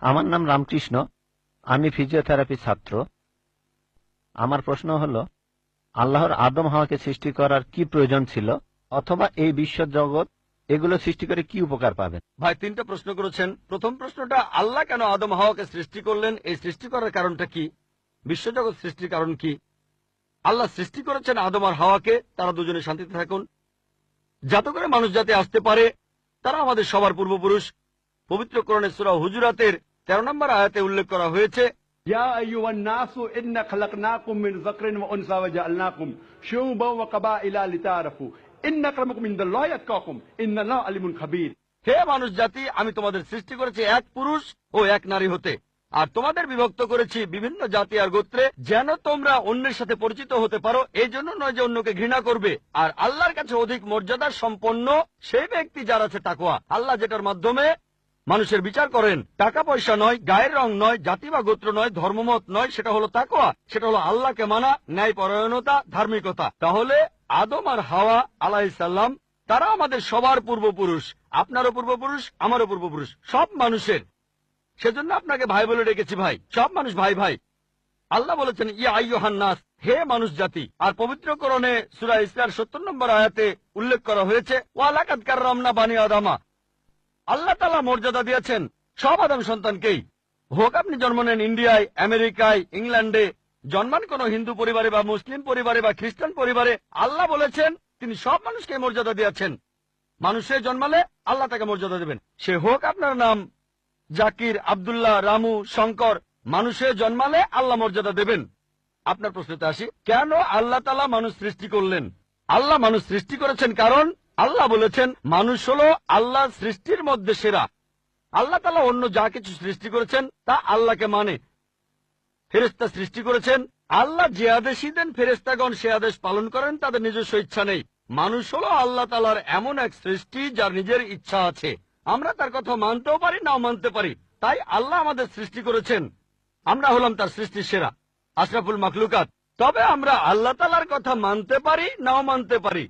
আমার নাম রামকৃষ্ণ, আমি ফিজিওথেরাপি ছাত্র। আমার প্রশ্ন হলো, আল্লাহর আদম হাওয়াকে সৃষ্টি করার কি প্রয়োজন ছিল, অথবা এই বিশ্ব জগৎ এগুলো সৃষ্টি করে কি উপকার পাবেন? ভাই, তিনটা প্রশ্ন করেছেন। প্রথম প্রশ্নটা, আল্লাহ কেন আদম হাওয়াকে সৃষ্টি করলেন? এই সৃষ্টি করার কারণটা কি? বিশ্বজগৎ সৃষ্টির কারণ কি? আল্লাহ সৃষ্টি করেছেন আদম আর হাওয়াকে, তারা দুজনে শান্তিতে থাকুন। যাতে করে মানুষ যাতে আসতে পারে, তারা আমাদের সবার পূর্বপুরুষ। পবিত্রকরণের সুরা হুজুরাতের তেরো নম্বর আয়াতে উল্লেখ করা হয়েছে মানুষ জাতি আমি তোমাদের সৃষ্টি করেছি এক পুরুষ ও এক নারী হতে আর তোমাদের বিভক্ত করেছি বিভিন্ন জাতি আর গোত্রে যেন তোমরা অন্যের সাথে পরিচিত হতে পারো। এই জন্য নয় যে অন্যকে ঘৃণা করবে আর আল্লাহর কাছে অধিক মর্যাদা সম্পন্ন সেই ব্যক্তি যারা আছে তাকুয়া আল্লাহ যেটার মাধ্যমে মানুষের বিচার করেন টাকা পয়সা নয়, গায়ের রং নয়, জাতি বা গোত্র নয়, ধর্মমত নয়, সেটা হলো তাকোয়া সেটা হলো আল্লাহকে মানা ন্যায় পরায়ণতা ধার্মিকতা। তাহলে আদম আর হাওয়া আলাইসাল্লাম তারা আমাদের সবার পূর্বপুরুষ, আপনারও পূর্বপুরুষ, আমারও পূর্বপুরুষ, সব মানুষের। সেজন্য আপনাকে ভাই বলে ডেকেছি ভাই, সব মানুষ ভাই ভাই। আল্লাহ বলেছেন, ইয়া আইয়ুহান্নাস হে মানুষ জাতি। আর পবিত্র করণে সুরা ইসলার সত্তর নম্বর আয়াতে উল্লেখ করা হয়েছে ওয়ালাকাত কাররামনা বানি আদামা আল্লাহ তালা মর্যাদা দিয়েছেন সব আদম সন্তানকেই। হোক আপনি জন্ম নেন ইন্ডিয়ায়, আমেরিকায়, ইংল্যান্ডে, জন্মান কোন হিন্দু পরিবারে বা মুসলিম পরিবারে বা খ্রিস্টান পরিবারে আল্লাহ বলেছেন, তিনি সব মানুষকে মর্যাদা দিয়েছেন। মানুষে জন্মালে আল্লাহ তাকে মর্যাদা দেবেন। সে হোক আপনার নাম, জাকির, আব্দুল্লাহ, রামু, শঙ্কর, মানুষে জন্মালে আল্লাহ মর্যাদা দেবেন। আপনার প্রশ্নতে আসি, কেন আল্লাহ তালা মানুষ সৃষ্টি করলেন? আল্লাহ মানুষ সৃষ্টি করেছেন কারণ আল্লাহ বলেছেন, মানুষ হলো আল্লাহ সৃষ্টির মধ্যে সেরা। আল্লাহ তালা অন্য যা কিছু সৃষ্টি করেছেন, তা আল্লাহকে মানে। ফেরেস্তা সৃষ্টি করেছেন, আল্লাহ যে আদেশই দেন ফেরেস্তাগণ সে আদেশ পালন করেন, তাদের নিজস্ব ইচ্ছা নেই। মানুষ হলো আল্লাহ তালার এমন এক সৃষ্টি যার নিজের ইচ্ছা আছে। আমরা তার কথা মানতেও পারি, নাও মানতে পারি। তাই আল্লাহ আমাদের সৃষ্টি করেছেন। আমরা হলাম তার সৃষ্টির সেরা, আশরাফুল মাকলুকাত তবে আমরা আল্লাহ তালার কথা মানতে পারি, নাও মানতে পারি।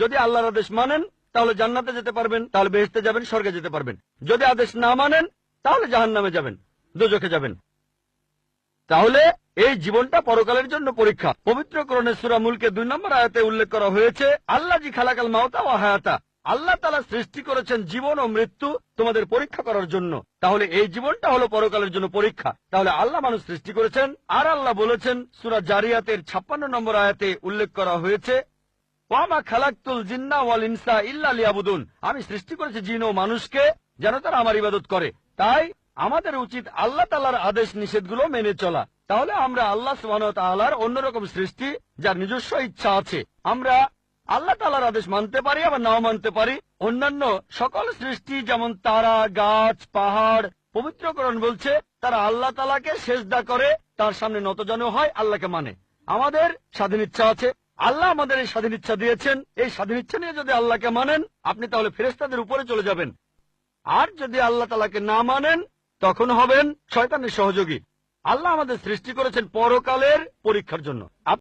যদি আল্লাহর আদেশ মানেন, তাহলে জান্নাতে যেতে পারবেন, তাহলে বেহেস্তে যাবেন, স্বর্গে যেতে পারবেন। যদি আদেশ না মানেন, তাহলে জাহান নামে যাবেন দোজখে যাবেন। তাহলে এই জীবনটা পরকালের জন্য পরীক্ষা। পবিত্র করণের সুরা মুলকে দুই নম্বর আয়াতে উল্লেখ করা হয়েছে, আল্লাহ জি খালাকাল মাওতা ও হায়াতা। আল্লাহ তালা সৃষ্টি করেছেন জীবন ও মৃত্যু তোমাদের পরীক্ষা করার জন্য। তাহলে এই জীবনটা হলো পরকালের জন্য পরীক্ষা। তাহলে আল্লাহ মানুষ সৃষ্টি করেছেন, আর আল্লাহ বলেছেন, সুরা জারিয়াতের ছাপ্পান্ন নম্বর আয়াতে উল্লেখ করা হয়েছে আমি সৃষ্টি করেছি জিন ও মানুষকে যেন তারা আমার ইবাদত করে। তাই আমাদের উচিত আল্লাহ তালার আদেশ নিষেধগুলো মেনে চলা। তাহলে আমরা আল্লাহ সুবহানাহু ওয়া অন্যরকম সৃষ্টি, যার নিজস্ব ইচ্ছা আছে। আমরা আল্লাহ তালার আদেশ মানতে পারি, আবার নাও মানতে পারি। অন্যান্য সকল সৃষ্টি, যেমন তারা, গাছ, পাহাড়, পবিত্রকরণ বলছে, তারা আল্লাহ তালাকে সেজদা করে, তার সামনে নতজানু হয়, আল্লাহকে মানে। আমাদের স্বাধীন ইচ্ছা আছে। আল্লাহ আমাদের এই স্বাধীন ইচ্ছা দিয়েছেন। এই স্বাধীন ইচ্ছা নিয়ে যদি আল্লাহকে মানেন, আপনি তাহলে ফেরেস্তাদের উপরে চলে যাবেন। আর যদি আল্লাহ তালাকে না মানেন, তখন হবেন শয়তানের সহযোগী। আল্লাহ আমাদের সৃষ্টি করেছেন পরকালের পরীক্ষার জন্য।